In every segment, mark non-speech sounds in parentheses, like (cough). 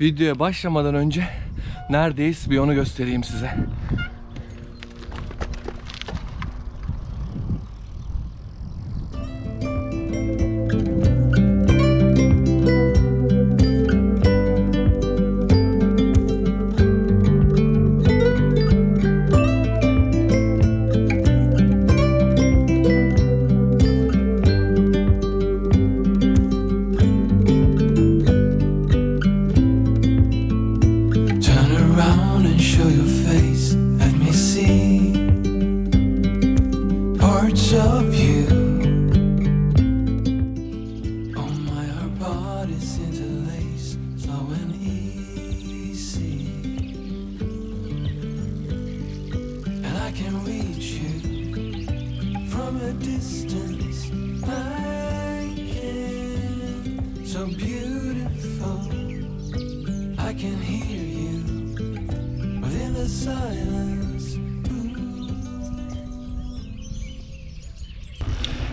videoya başlamadan önce neredeyiz bir onu göstereyim size.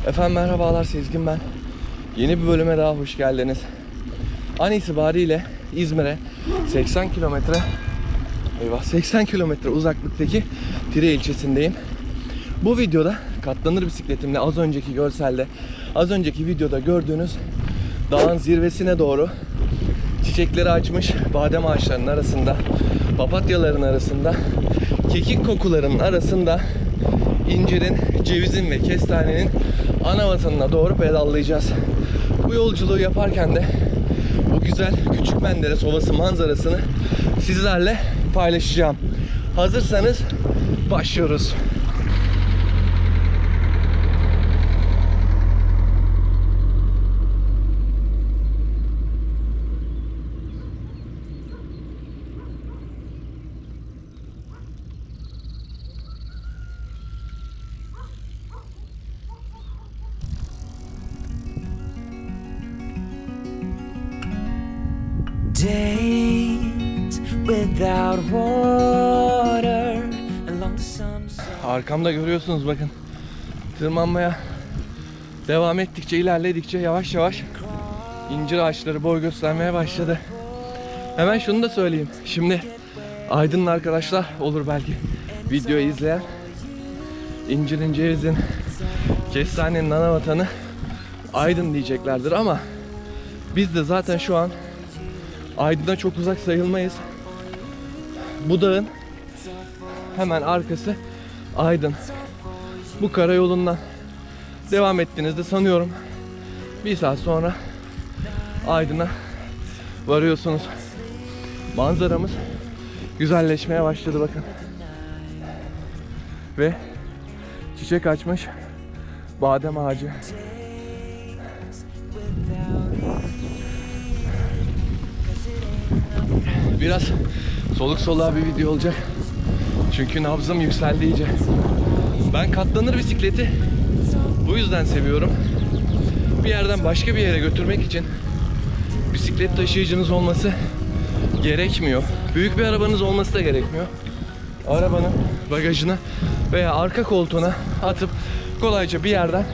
Efendim merhabalar Sezgin ben. Yeni bir bölüme daha hoş geldiniz. An itibariyle İzmir'e 80 kilometre eyvah 80 kilometre uzaklıktaki Tire ilçesindeyim. Bu videoda katlanır bisikletimle az önceki görselde az önceki videoda gördüğünüz dağın zirvesine doğru çiçekleri açmış badem ağaçlarının arasında papatyaların arasında kekik kokularının arasında incirin, cevizin ve kestanenin ana vatanına doğru pedallayacağız. Bu yolculuğu yaparken de bu güzel küçük Menderes Ovası manzarasını sizlerle paylaşacağım. Hazırsanız başlıyoruz. Arkamda görüyorsunuz bakın. Tırmanmaya devam ettikçe ilerledikçe yavaş yavaş incir ağaçları boy göstermeye başladı. Hemen şunu da söyleyeyim. Şimdi Aydın'ın arkadaşlar olur belki videoyu izleyen incirin, cevizin, kestanenin ana vatanı Aydın diyeceklerdir ama biz de zaten şu an Aydın'a çok uzak sayılmayız. Bu dağın hemen arkası Aydın. Bu karayolundan devam ettiğinizde sanıyorum bir saat sonra Aydın'a varıyorsunuz. Manzaramız güzelleşmeye başladı bakın. Ve çiçek açmış badem ağacı. Biraz soluk soluğa bir video olacak. Çünkü nabzım yükseldi iyice. Ben katlanır bisikleti bu yüzden seviyorum. Bir yerden başka bir yere götürmek için bisiklet taşıyıcınız olması gerekmiyor. Büyük bir arabanız olması da gerekmiyor. Arabanın bagajına veya arka koltuğuna atıp kolayca bir yerden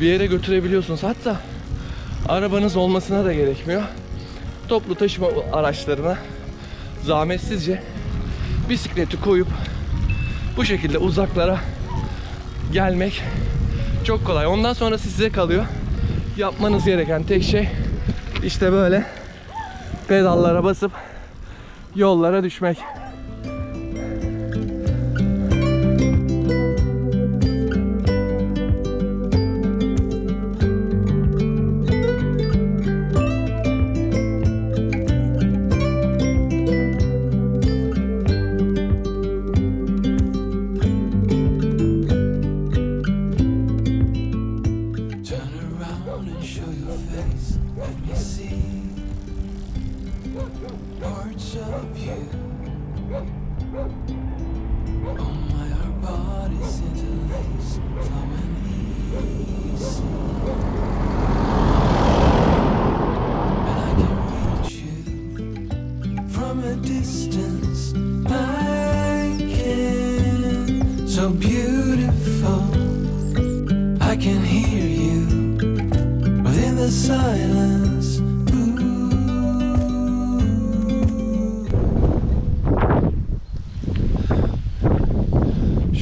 bir yere götürebiliyorsunuz. Hatta arabanız olmasına da gerekmiyor. Toplu taşıma araçlarına zahmetsizce bisikleti koyup bu şekilde uzaklara gelmek çok kolay. Ondan sonrası size kalıyor. Yapmanız gereken tek şey işte böyle pedallara basıp yollara düşmek.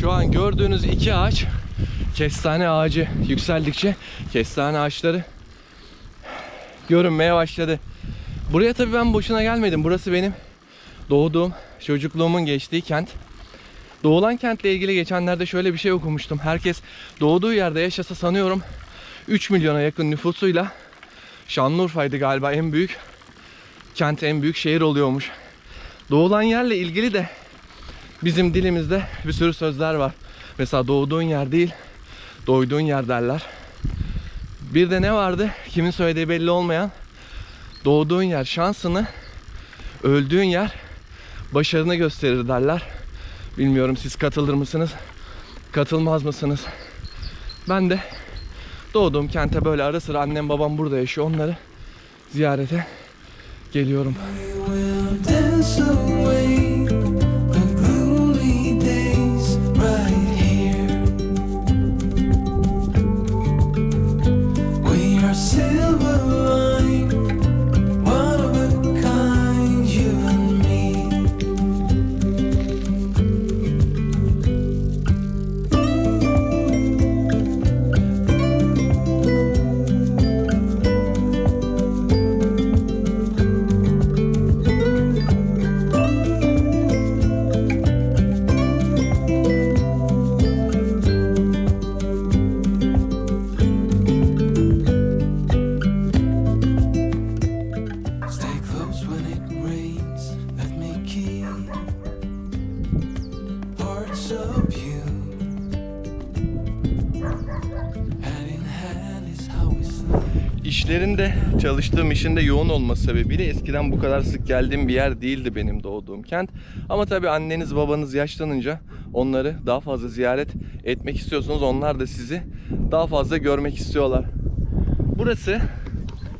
Şu an gördüğünüz iki ağaç kestane ağacı yükseldikçe kestane ağaçları görünmeye başladı. Buraya tabii ben boşuna gelmedim. Burası benim doğduğum, çocukluğumun geçtiği kent. Doğulan kentle ilgili geçenlerde şöyle bir şey okumuştum. Herkes doğduğu yerde yaşasa sanıyorum 3 milyona yakın nüfusuyla Şanlıurfa'ydı galiba en büyük kent, en büyük şehir oluyormuş. Doğulan yerle ilgili de bizim dilimizde bir sürü sözler var. Mesela doğduğun yer değil, doyduğun yer derler. Bir de ne vardı? Kimin söylediği belli olmayan doğduğun yer şansını, öldüğün yer başarını gösterir derler. Bilmiyorum siz katılır mısınız? Katılmaz mısınız? Ben de doğduğum kente böyle ara sıra annem babam burada yaşıyor. Onları ziyarete geliyorum. We will dance away sleep. İşlerinde, çalıştığım işinde yoğun olması sebebiyle eskiden bu kadar sık geldiğim bir yer değildi benim doğduğum kent. Ama tabii anneniz babanız yaşlanınca onları daha fazla ziyaret etmek istiyorsunuz. Onlar da sizi daha fazla görmek istiyorlar. Burası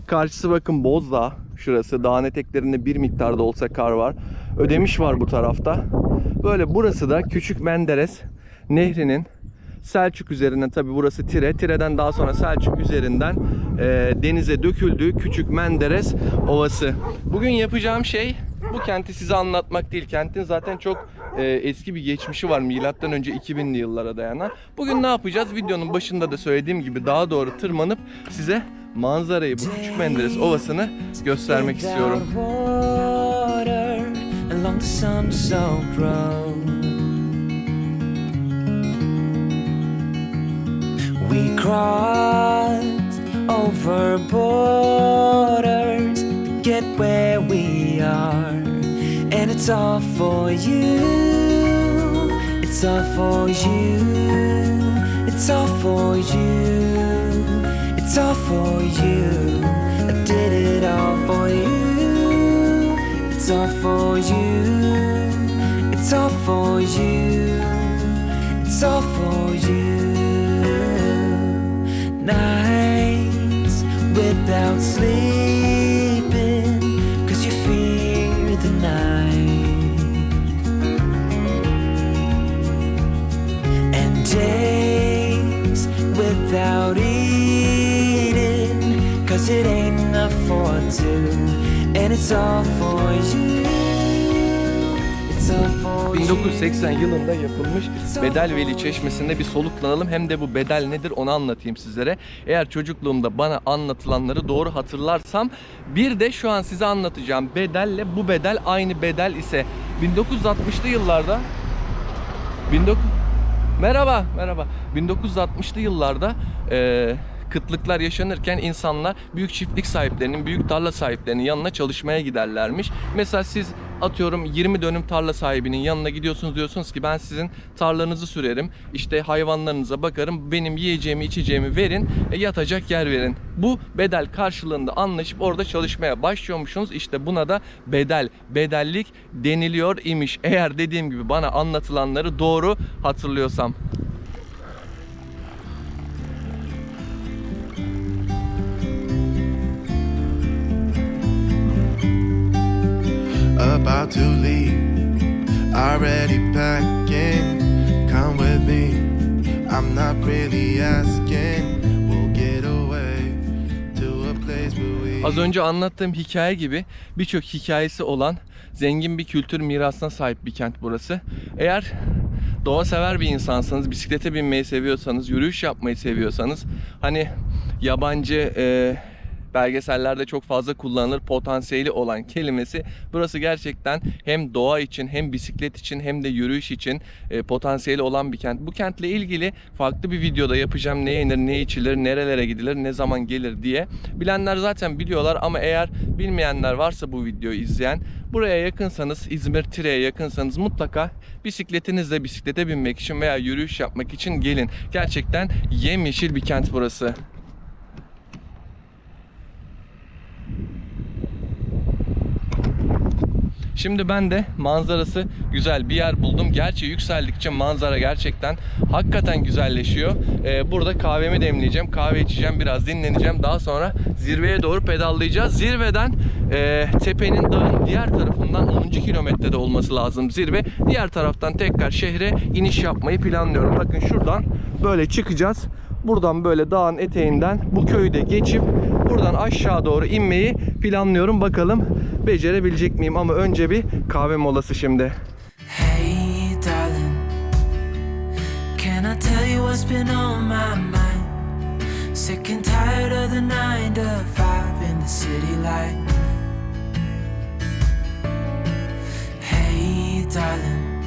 karşısı bakın Bozdağ. Şurası dağın eteklerinde bir miktarda olsa kar var. Ödemiş var bu tarafta. Böyle burası da Küçük Menderes Nehri'nin Selçuk üzerinden tabi burası Tire. Tire'den daha sonra Selçuk üzerinden e, denize döküldüğü Küçük Menderes Ovası. Bugün yapacağım şey bu kenti size anlatmak değil. Kentin zaten çok e, eski bir geçmişi var. Milattan önce 2000'li yıllara dayanan. Bugün ne yapacağız? Videonun başında da söylediğim gibi daha doğru tırmanıp size manzarayı bu Küçük Menderes Ovası'nı göstermek istiyorum. We crossed over borders to get where we are, and it's all for you. It's all for you. It's all for you. It's all for you. I did it all for you. It's all for you. It's all for you. It's all for you. Nights without sleeping, cause you fear the night. And days without eating, cause it ain't enough for two. And it's all for you. 1980 yılında yapılmış Bedelveli Çeşmesi'nde bir soluklanalım. Hem de bu bedel nedir onu anlatayım sizlere. Eğer çocukluğumda bana anlatılanları doğru hatırlarsam bir de şu an size anlatacağım bedelle bu bedel aynı bedel ise 1960'lı yıllarda 19 Merhaba, merhaba. 1960'lı yıllarda eee, kıtlıklar yaşanırken insanlar büyük çiftlik sahiplerinin, büyük tarla sahiplerinin yanına çalışmaya giderlermiş. Mesela siz atıyorum 20 dönüm tarla sahibinin yanına gidiyorsunuz diyorsunuz ki ben sizin tarlanızı sürerim. işte hayvanlarınıza bakarım. Benim yiyeceğimi, içeceğimi verin. e, yatacak yer verin. Bu bedel karşılığında anlaşıp orada çalışmaya başlıyormuşsunuz. İşte buna da bedel, bedellik deniliyor imiş. Eğer dediğim gibi bana anlatılanları doğru hatırlıyorsam. About to leave. Already packing, come with me. I'm not really asking. We'll get away to a place where we. Az önce anlattığım hikaye gibi birçok hikayesi olan zengin bir kültür mirasına sahip bir kent burası. Eğer doğa sever bir insansanız, bisiklete binmeyi seviyorsanız, yürüyüş yapmayı seviyorsanız hani yabancı e, belgesellerde çok fazla kullanılır potansiyeli olan kelimesi burası gerçekten hem doğa için hem bisiklet için hem de yürüyüş için e, potansiyeli olan bir kent. Bu kentle ilgili farklı bir videoda yapacağım ne yenir ne içilir nerelere gidilir ne zaman gelir diye. Bilenler zaten biliyorlar ama eğer bilmeyenler varsa bu videoyu izleyen buraya yakınsanız İzmir Tire'ye yakınsanız mutlaka bisikletinizle bisiklete binmek için veya yürüyüş yapmak için gelin. Gerçekten yemyeşil bir kent burası. Şimdi ben de manzarası güzel bir yer buldum. Gerçi yükseldikçe manzara gerçekten hakikaten güzelleşiyor. Ee, burada kahvemi demleyeceğim, kahve içeceğim, biraz dinleneceğim. Daha sonra zirveye doğru pedallayacağız. Zirveden e, tepenin dağın diğer tarafından 10. kilometrede olması lazım zirve. Diğer taraftan tekrar şehre iniş yapmayı planlıyorum. Bakın şuradan böyle çıkacağız. Buradan böyle dağın eteğinden bu köyde geçip buradan aşağı doğru inmeyi planlıyorum. Bakalım becerebilecek miyim ama önce bir kahve molası şimdi. Hey, darling, can I tell you what's been on my mind? Sick and tired of the nine to five in the city life. Hey, darling,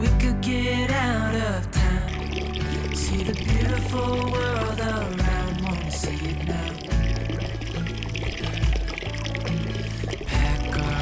we could get out of town, see the beautiful world around, wanna see it now.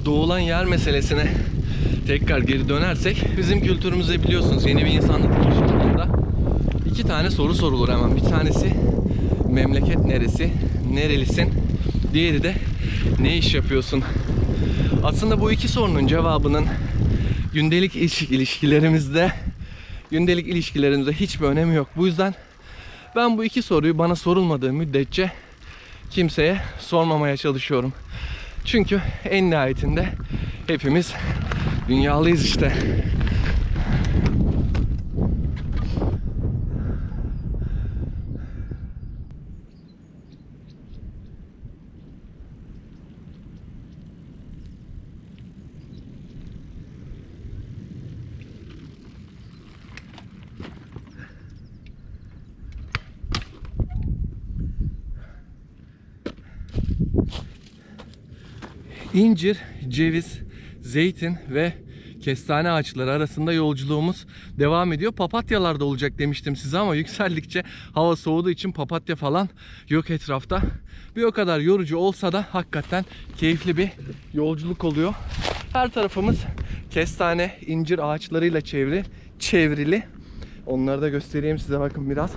bu doğulan yer meselesine tekrar geri dönersek bizim kültürümüzde biliyorsunuz yeni bir insanlık yaşamında iki tane soru sorulur hemen. Bir tanesi memleket neresi, nerelisin? Diğeri de ne iş yapıyorsun? Aslında bu iki sorunun cevabının gündelik iş- ilişkilerimizde gündelik ilişkilerimizde hiçbir önemi yok. Bu yüzden ben bu iki soruyu bana sorulmadığı müddetçe kimseye sormamaya çalışıyorum. Çünkü en nihayetinde hepimiz dünyalıyız işte. İncir, ceviz, zeytin ve kestane ağaçları arasında yolculuğumuz devam ediyor. Papatyalar da olacak demiştim size ama (laughs) yükseldikçe hava soğuduğu için papatya falan yok etrafta. Bir o kadar yorucu olsa da hakikaten keyifli bir yolculuk oluyor. Her tarafımız kestane, incir ağaçlarıyla çevri, çevrili. Onları da göstereyim size bakın biraz.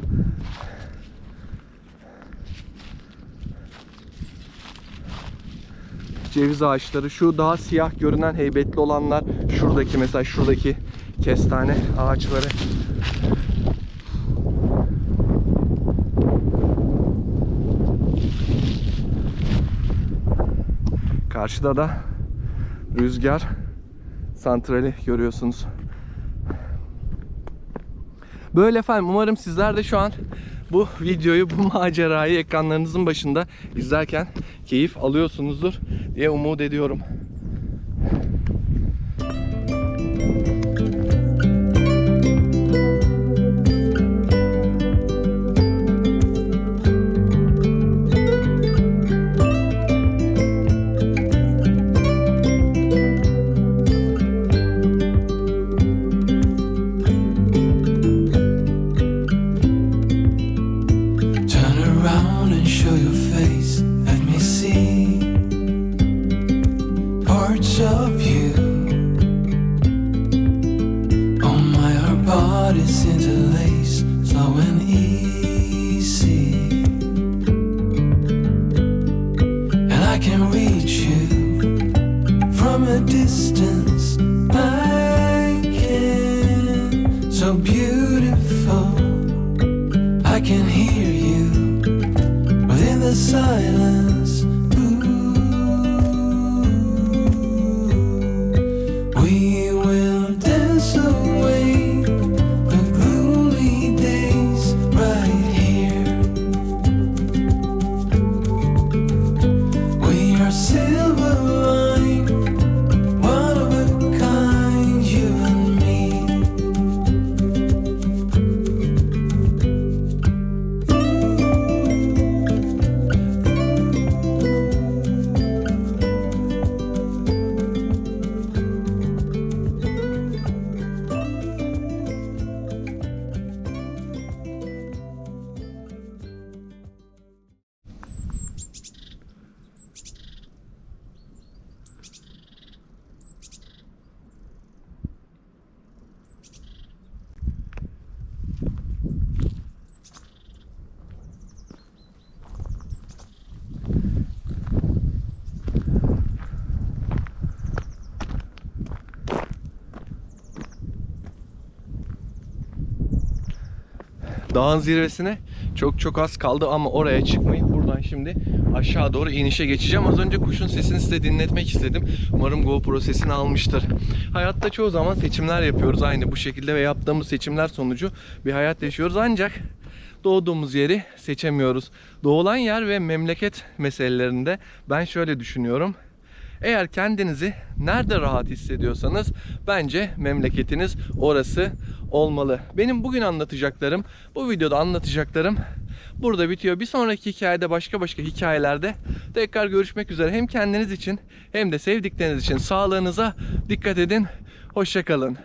Ceviz ağaçları. Şu daha siyah görünen heybetli olanlar şuradaki mesela şuradaki kestane ağaçları. Karşıda da rüzgar santrali görüyorsunuz. Böyle efendim umarım sizler de şu an bu videoyu, bu macerayı ekranlarınızın başında izlerken keyif alıyorsunuzdur diye umut ediyorum. can reach you from a distance. We Dağın zirvesine çok çok az kaldı ama oraya çıkmayı buradan şimdi aşağı doğru inişe geçeceğim. Az önce kuşun sesini size dinletmek istedim. Umarım GoPro sesini almıştır. Hayatta çoğu zaman seçimler yapıyoruz aynı bu şekilde ve yaptığımız seçimler sonucu bir hayat yaşıyoruz ancak doğduğumuz yeri seçemiyoruz. Doğulan yer ve memleket meselelerinde ben şöyle düşünüyorum. Eğer kendinizi nerede rahat hissediyorsanız bence memleketiniz orası olmalı. Benim bugün anlatacaklarım, bu videoda anlatacaklarım burada bitiyor. Bir sonraki hikayede başka başka hikayelerde tekrar görüşmek üzere. Hem kendiniz için hem de sevdikleriniz için sağlığınıza dikkat edin. Hoşçakalın.